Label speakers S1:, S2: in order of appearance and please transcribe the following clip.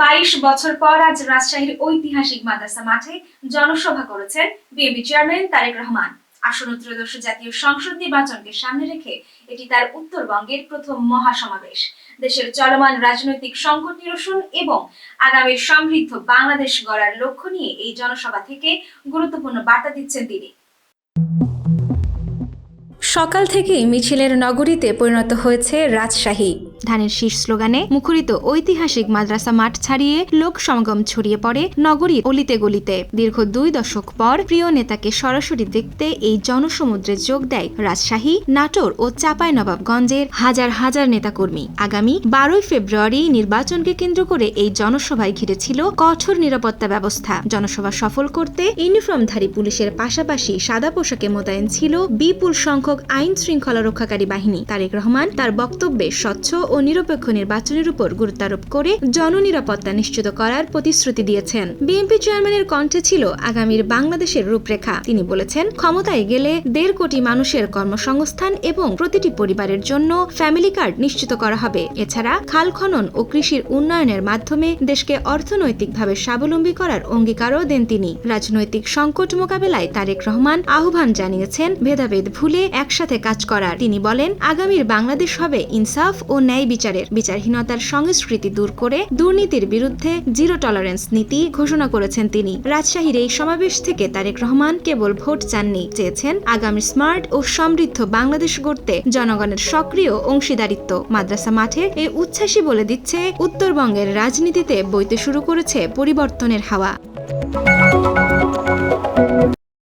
S1: বাইশ বছর পর আজ রাজশাহীর ঐতিহাসিক মাদ্রাসা মাঠে জনসভা করেছেন বিএনপি চেয়ারম্যান তারেক রহমান। আসন্ন ত্রয়োদশ জাতীয় সংসদ নির্বাচনকে সামনে রেখে এটি তার উত্তরবঙ্গের প্রথম মহাসমাবেশ। দেশের চলমান রাজনৈতিক সংকট নিরসন এবং আগামী সমৃদ্ধ বাংলাদেশ গড়ার লক্ষ্য নিয়ে এই জনসভা থেকে গুরুত্বপূর্ণ বার্তা দিচ্ছেন তিনি।
S2: সকাল থেকেই মিছিলের নগরীতে পরিণত হয়েছে রাজশাহী। ধানের শীর্ষ স্লোগানে মুখরিত ঐতিহাসিক মাদ্রাসা মাঠ ছাড়িয়ে লোক সমাগম ছড়িয়ে পড়ে নগরীর অলিতে গলিতে। দীর্ঘ দুই দশক পর প্রিয় নেতাকে সরাসরি দেখতে এই জনসমুদ্রে যোগ দেয় রাজশাহী, নাটোর ও চাপাই নবাবগঞ্জের হাজার হাজার নেতাকর্মী। আগামী বারোই ফেব্রুয়ারি নির্বাচনকে কেন্দ্র করে এই জনসভায় ঘিরেছিল কঠোর নিরাপত্তা ব্যবস্থা। জনসভা সফল করতে ইউনিফর্মধারী পুলিশের পাশাপাশি সাদা পোশাকে মোতায়েন ছিল বিপুল সংখ্যক আইন শৃঙ্খলা রক্ষাকারী বাহিনী তারেক রহমান তার বক্তব্যে স্বচ্ছ ও নিরপেক্ষ নির্বাচনের উপর গুরুত্বারোপ করে জননিরাপত্তা নিশ্চিত করার প্রতিশ্রুতি দিয়েছেন। বিএনপি চেয়ারম্যানের কণ্ঠে ছিল আগামীর বাংলাদেশের রূপরেখা। তিনি বলেছেন, ক্ষমতায় গেলে দেড় কোটি মানুষের কর্মসংস্থান এবং প্রতিটি পরিবারের জন্য ফ্যামিলি কার্ড নিশ্চিত করা হবে। এছাড়া খাল খনন ও কৃষির উন্নয়নের মাধ্যমে দেশকে অর্থনৈতিকভাবে স্বাবলম্বী করার অঙ্গীকারও দেন তিনি। রাজনৈতিক সংকট মোকাবেলায় তারেক রহমান আহ্বান জানিয়েছেন, ভেদাভেদ ভুলে একসাথে কাজ করার। তিনি বলেন, আগামীর বাংলাদেশ হবে ইনসাফ ও ন্যায় বিচারের। বিচারহীনতার সংস্কৃতি দূর করে দুর্নীতির বিরুদ্ধে জিরো টলারেন্স নীতি ঘোষণা করেছেন তিনি। রাজশাহীর এই সমাবেশ থেকে তারেক রহমান কেবল ভোট চাননি, চেয়েছেন আগামী স্মার্ট ও সমৃদ্ধ বাংলাদেশ গড়তে জনগণের সক্রিয় অংশীদারিত্ব। মাদ্রাসা মাঠে এই উচ্ছ্বাসী বলে দিচ্ছে, উত্তরবঙ্গের রাজনীতিতে বইতে শুরু করেছে পরিবর্তনের হাওয়া।